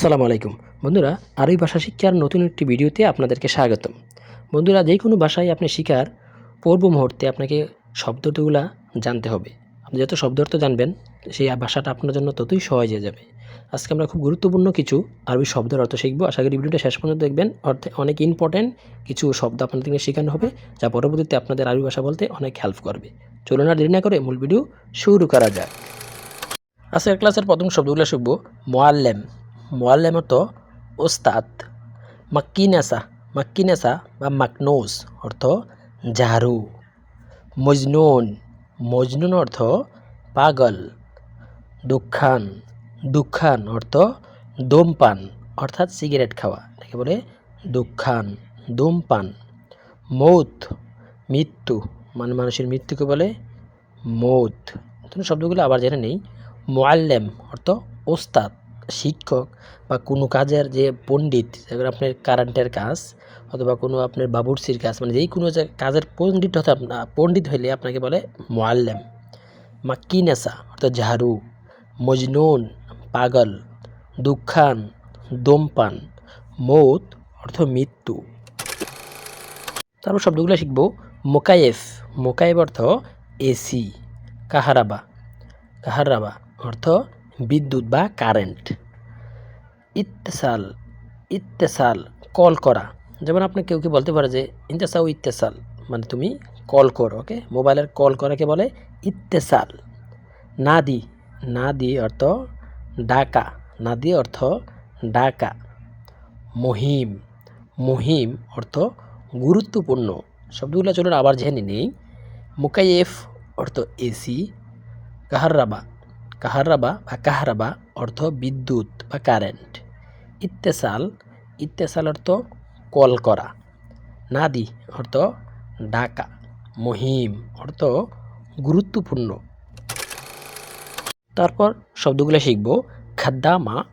আসসালামু আলাইকুম। বন্ধুরা, আরবি ভাষা শিক্ষার নতুন একটি ভিডিওতে আপনাদেরকে স্বাগতম। বন্ধুরা, যে কোনো ভাষায় আপনি শিকার পূর্ব মুহূর্তে আপনাকে শব্দগুলা জানতে হবে। আপনি যত শব্দ অর্থ জানবেন, সেই ভাষাটা আপনার জন্য ততই সহজ হয়ে যাবে। আজকে আমরা খুব গুরুত্বপূর্ণ কিছু আরবি শব্দের অর্থ শিখব। আশা করি ভিডিওটা শেষ পর্যন্ত দেখবেন। অর্থে অনেক ইম্পর্ট্যান্ট কিছু শব্দ আপনাদেরকে শেখানো হবে, যা পরবর্তীতে আপনাদের আরবি ভাষা বলতে অনেক হেল্প করবে। চলুন আর দেরি না করে মূল ভিডিও শুরু করা যায় আজকের ক্লাসের প্রথম শব্দগুলো শিখব, মোয়াল্লেম। মোয়াল্লেম অর্থ ওস্তাদ মাক্কিনেসা মাক্কিনেসা বা মাকনোস অর্থ ঝাড়ু মজনুন মজনুন অর্থ পাগল দুঃখান দুঃখান অর্থ দমপান অর্থাৎ সিগারেট খাওয়া এটাকে বলে দুঃখান ধূমপান মৌত মৃত্যু মানে মানুষের মৃত্যুকে বলে মৌত শব্দগুলো আবার জেনে নেই। মোয়াল্লেম অর্থ ওস্তাদ শিক্ষক বা কোনো কাজের যে পণ্ডিত যেমন আপনার কারেন্টের কাজ অথবা কোনো আপনার বাবুরসির কাজ মানে যেই কোনো কাজের পণ্ডিত হতে পণ্ডিত হইলে আপনাকে বলে মোয়াল্লেম, মাক্কিনেসা, অর্থাৎ ঝাড়ু, মজনুন, পাগল, দুঃখান, দমপান, মৌত, অর্থ মৃত্যু। তারপর শব্দগুলো শিখব। মোকায়েফ মোকায়েব অর্থ এসি, কাহারাবা কাহারাবা অর্থ বিদ্যুৎ বা কারেন্ট। ইত্তেসাল ইত্তেসাল, কল করা। যেমন আপনি কেউ কি বলতে পারে যে ইন্তেসাও ইত্তেসাল। মানে তুমি কল করো, ওকে? মোবাইলের কল করাকে বলে ইত্তেসাল। নাদি নাদি অর্থ ডাকা। নাদি অর্থ ডাকা। মহিম মহিম অর্থ গুরুত্বপূর্ণ। শব্দগুলো চলুন আবার জেনে নেই। মুকাইফ অর্থ এসি। কাহারাবা কাহারাবা বা কাহারাবা অর্থ বিদ্যুৎ বা কারেন্ট। ইত্তেসাল ইত্তেসাল অর্থ কল করা। নাদি অর্থ ডাকা। মহিম অর্থ গুরুত্বপূর্ণ। তারপর শব্দগুলো শিখব। খাদ্দামা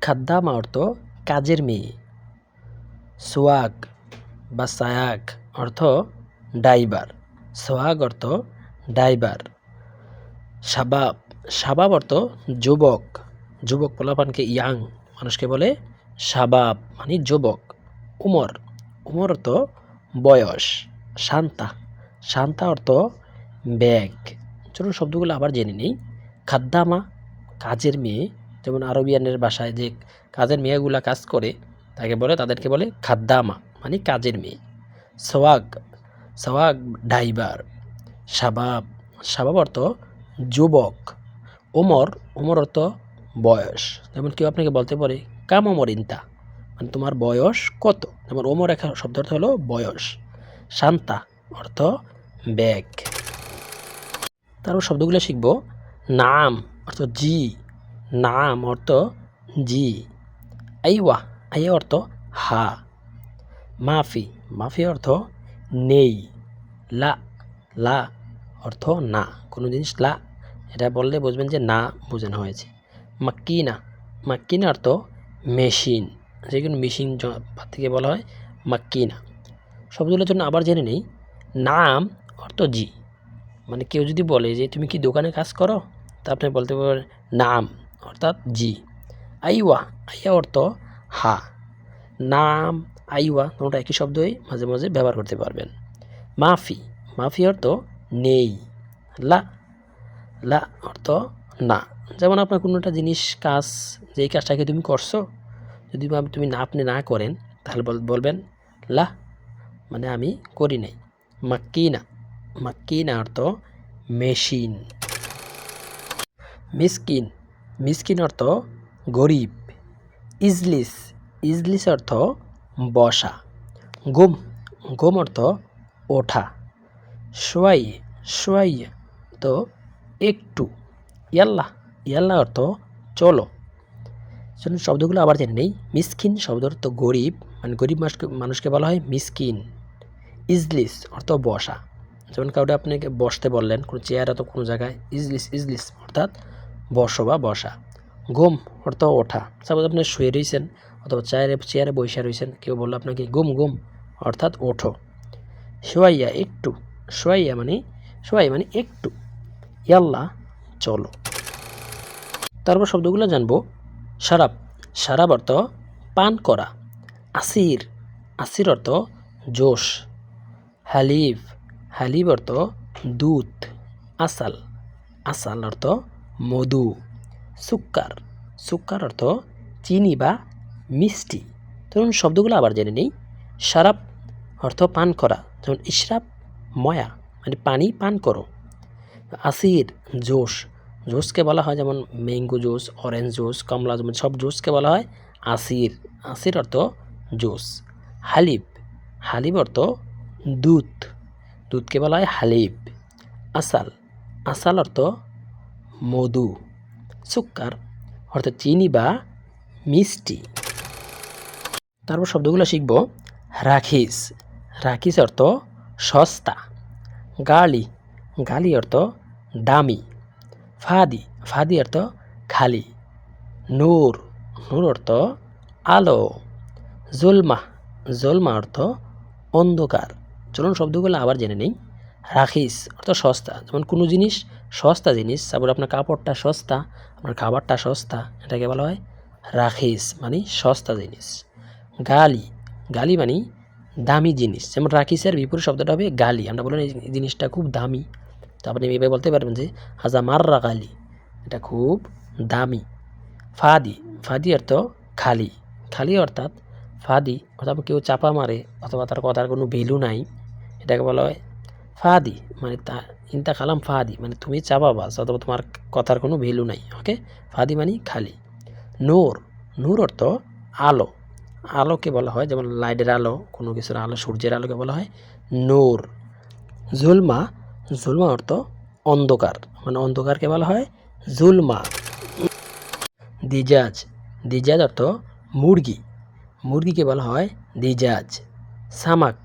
খাদ্দামা অর্থ কাজের মেয়ে। সোয়াগ বা সায়াক অর্থ ড্রাইভার। সোহাগ অর্থ ড্রাইভার। শাবাব শাবাব অর্থ যুবক। যুবক পোলাপানকে ইয়াং মানুষকে বলে শাবাব মানে যুবক। উমর উমর অর্থ বয়স। শান্তা শান্তা অর্থ ব্যাগ। চলুন শব্দগুলো আবার জেনে নিই। খাদ্দামা, কাজের মেয়ে। যেমন আরবিয়ানের বাসায় যে কাজের মেয়েগুলা কাজ করে, তাকে বলে, তাদেরকে বলে খাদ্দামা মানে কাজের মেয়ে। সোয়াগ সোয়াগ ড্রাইভার। শাবাব শাবাব অর্থ যুবক। ওমর ওমর অর্থ বয়স। যেমন কেউ আপনাকে বলতে পারে, কাম ওমর ইন্তা? মানে তোমার বয়স কত? যেমন ওমর একটা শব্দ অর্থ হলো বয়স। শান্তা অর্থ ব্যাগ। তারপর শব্দগুলো শিখব। নাম অর্থ জি। নাম অর্থ জি। আইওয়া, আইয়া অর্থ হা। মাফি মাফি অর্থ নেই। লা লা অর্থ না। কোনো জিনিস লা এটা বললে বুঝবেন যে না বোঝানো হয়েছে। মাক্কিনা মাক্কিনা অর্থ মেশিন, যে কোনো মেশিন থেকে বলা হয় মাক্কিনা। শব্দগুলোর জন্য আবার জেনে নেই। নাম অর্থ জি। মানে কেউ যদি বলে যে, তুমি কি দোকানে কাজ করো? তা আপনি বলতে পারেন নাম অর্থাৎ জি। আইওয়া, আইয়া অর্থ হা। নাম, আইওয়া তোমরা একই শব্দই মাঝে মাঝে ব্যবহার করতে পারবেন। মাফি মাফি অর্থ নেই। লা লা অর্থ না। যেমন আপনার কোনো একটা জিনিস, কাজ, যেই কাজটাকে তুমি করছ, যদি তুমি না, আপনি না করেন, তাহলে বল- বলবেন লা মানে আমি করি নাই। মাক্কিনা মাক্কিনা অর্থ মেশিন। মিসকিন মিসকিন অর্থ গরিব। ইজলিস ইজলিস অর্থ বসা। গুম গুম অর্থ ওঠা। সোয়াই সোয়াই তো একটু। ইয়াল্লা ইয়াল্লা অর্থ চলো। শুনুন, শব্দগুলো আবার জেনে নেই। মিসকিন শব্দ অর্থ গরিব মানে গরিব মানুষকে মানুষকে বলা হয় মিসকিন। ইজলিস অর্থ বসা। যেমন কাউকে আপনাকে বসতে বললেন, কোনো চেয়ার অত কোনো জায়গায়, ইজলিস ইজলিস অর্থাৎ বসো বা বসা। ঘুম অর্থ ওঠা। সাপোজ আপনি শুয়ে রয়েছেন অথবা চেয়ারে চেয়ারে বসে রয়েছেন কেউ বলল আপনাকে গুম গুম অর্থাৎ ওঠো। শোয়াইয়া একটু, শোয়াইয়া মানে শোয়াই মানে একটু। ইয়াল্লা, চলো। তারপর শব্দগুলো জানব। সারাপ সারাব অর্থ পান করা। আসির আসির অর্থ জোশ। হালিব হালিব অর্থ দুধ আসাল আসাল অর্থ মধু। সুক্কার সুক্কার অর্থ চিনি বা মিষ্টি। ধরুন শব্দগুলো আবার জেনে নেই। সারাপ অর্থ পান করা। যেমন ইশরাব ময়া মানে পানি পান করো। আসির, জোশ। জুসকে বলা হয় যেমন ম্যাঙ্গো জুস অরেঞ্জ জুস কমলা জুস সব জুসকে বলা হয় আসির। আসির অর্থ জুস হালিব। হালিব অর্থ দুধ। দুধকে বলা হয় হালিব। আসাল। আসাল অর্থ মধু। সুক্কার অর্থ চিনি বা মিষ্টি। তারপর শব্দগুলো শিখব। রাখিস। রাখিস অর্থ সস্তা। গালি গালি অর্থ দামি। ফাদি। ফাদি অর্থ খালি। নূর। নূর অর্থ আলো। জুলমা। জুলমা অর্থ অন্ধকার। চলুন শব্দগুলো আবার জেনে নেই। রাখিস অর্থ সস্তা। যেমন কোনো জিনিস সস্তা জিনিস, তারপর আপনার কাপড়টা সস্তা, আপনার খাবারটা সস্তা, এটাকে বলা হয় রাখিস মানে সস্তা জিনিস। গালি। গালি মানে দামি জিনিস। যেমন রাখিসের বিপরীত শব্দটা হবে গালি। আমরা বলেন এই জিনিসটা খুব দামি। তো আপনি এভাবে বলতে পারবেন যে, হাজা মাররা গালি। এটা খুব দামি। ফাদি ফাদি অর্থ খালি। খালি অর্থাৎ ফাদি, অর্থাৎ কেউ চাপা মারে অথবা তার কথার কোনো ভ্যালু নাই। এটাকে বলা হয় ফাদি মানে তা, ইন্তা খালাম ফাদি মানে তুমি চাপাবাস অথবা তোমার কথার কোনো ভ্যালু নাই ওকে ফাদি মানে খালি। নূর নূর অর্থ আলো। আলোকে বলা হয়, যেমন লাইটের আলো, কোনো কিছুর আলো, সূর্যের আলোকে বলা হয় নূর। জুলমা জুলমা অর্থ অন্ধকার মানে অন্ধকারকে বলা হয় জুলমা। দিজাজ দিজাজ অর্থ মুরগি, মুরগিকে বলা হয় দিজাজ। সামাক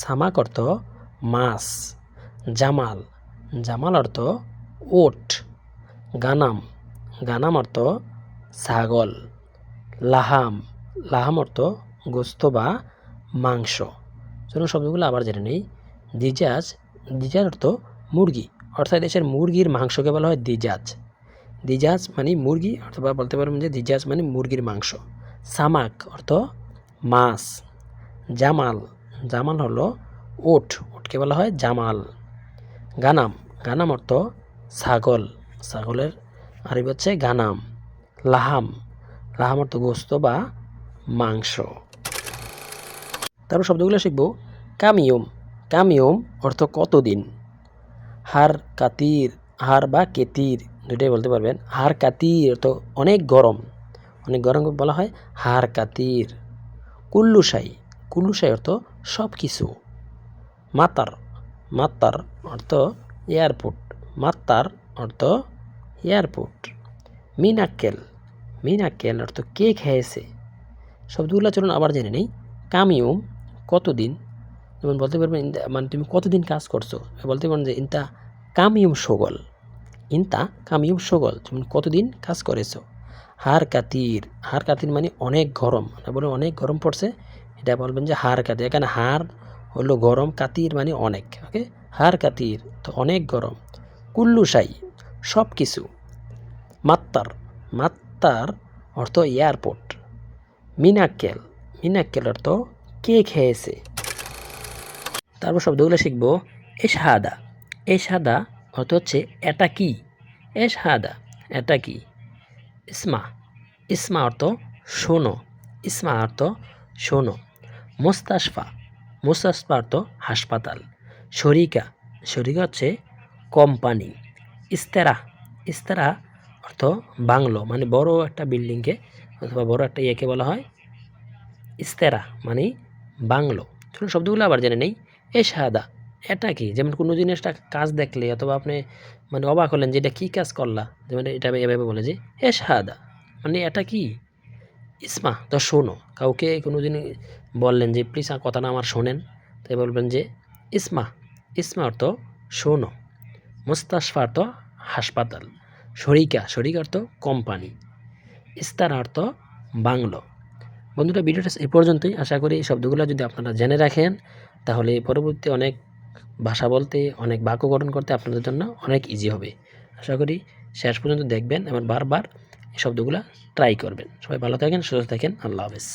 সামাক অর্থ মাছ। জামাল জামাল অর্থ ওট। গানাম গানাম অর্থ ছাগল। লাহাম লাহাম অর্থ গোস্ত বা মাংস। চলুন শব্দগুলো আবার জেনে নেই। দিজাজ দিজাজ অর্থ মুরগি, অর্থাৎ দেশের মুরগির মাংসকে বলা হয় দিজাজ দিজাজ মানে মুরগি, অথবা বলতে পারবেন যে দিজাজ মানে মুরগির মাংস। সামাক অর্থ মাছ। জামাল জামাল হলো ওট, ওটকে বলা হয় জামাল। গানাম গানাম অর্থ ছাগল, ছাগলের আরবি হচ্ছে গানাম। লাহাম লাহাম অর্থ গোস্ত বা মাংস। তারপর শব্দগুলো শিখব। কামিয়ম কামিয়ম অর্থ কতদিন? হার কাতির, হার বা কেতির দুটাই বলতে পারবেন। হার কাতির অর্থ অনেক গরম। অনেক গরম বলা হয়? হার কাতির। কুল্লুসাই কুল্লুসাই অর্থ সব কিছু মাতার মাত্তার অর্থ এয়ারপোর্ট। মাত্তার অর্থ এয়ারপোর্ট। মিনাক্কেল। মিনাক্কেল অর্থ কে খেয়েছে? শব্দগুলো চলুন আবার জেনে নেই। কামিউম কতদিন? যেমন বলতে পারবেন মানে তুমি কতদিন কাজ করছ? বলতে পারেন যে, ইনতা কামিউম সগল। ইনতা কামিউম সগল, তুমি কতদিন কাজ করেছ? হার কাতির হার কাতির মানে অনেক গরম বলে অনেক গরম পড়ছে, এটা বলবেন যে হার কাতির, এখানে হার হলো গরম, কাতির মানে অনেক, ওকে? হার কাতির, তো অনেক গরম। কুল্লুসাই সব কিছু মাত্তার মাত্তার অর্থ এয়ারপোর্ট। মিনাক্কেল মিনাক্কেল অর্থ কে খেয়েছে? তারপর শব্দগুলো শিখব। এশহাদা। এশহাদা অর্থ হচ্ছে এটা কি? এশহাদা, এটা কি? ইসমা। ইসমা অর্থ শোনো। ইসমা অর্থ শোনো। মোস্তাশফা। মোস্তাশফা অর্থ হাসপাতাল। শরিকা। শরিকা হচ্ছে কোম্পানি। ইস্তেরা। ইস্তেরা অর্থ বাংলো মানে বড় একটা বিল্ডিংকে অথবা বড় একটা ইয়েকে বলা হয় ইস্তেরা মানে বাংলো। চলুন শব্দগুলো আবার জেনে নেই। এ এটা কি? যেমন কোনো জিনিসটা কাজ দেখলে অথবা আপনি মানে অবাক হলেন যে এটা কী কাজ করলা? যেমন এটা এভাবে বলে যে, এ মানে এটা কি? ইসমা, তো শোনো, কাউকে কোনো জিনিস বললেন যে, প্লিজ কথাটা আমার শোনেন। তাই বলবেন যে, ইসমা ইসমা অর্থ শোনো, মুস্তাশফা অর্থ হাসপাতাল, শরিকা শরিকা অর্থ কোম্পানি, ইস্তার অর্থ বাংলো। বন্ধুরা ভিডিওটা এ পর্যন্তই। আশা করি এই শব্দগুলো যদি আপনারা জেনে রাখেন, তাহলে পরবর্তী অনেক ভাষা বলতে, অনেক বাক্য গঠন করতে আপনাদের জন্য অনেক ইজি হবে। আশা করি শেষ পর্যন্ত দেখবেন এবং বারবার এই শব্দগুলো ট্রাই করবেন। সবাই ভালো থাকেন, সুস্থ থাকেন। আল্লাহ হাফেজ।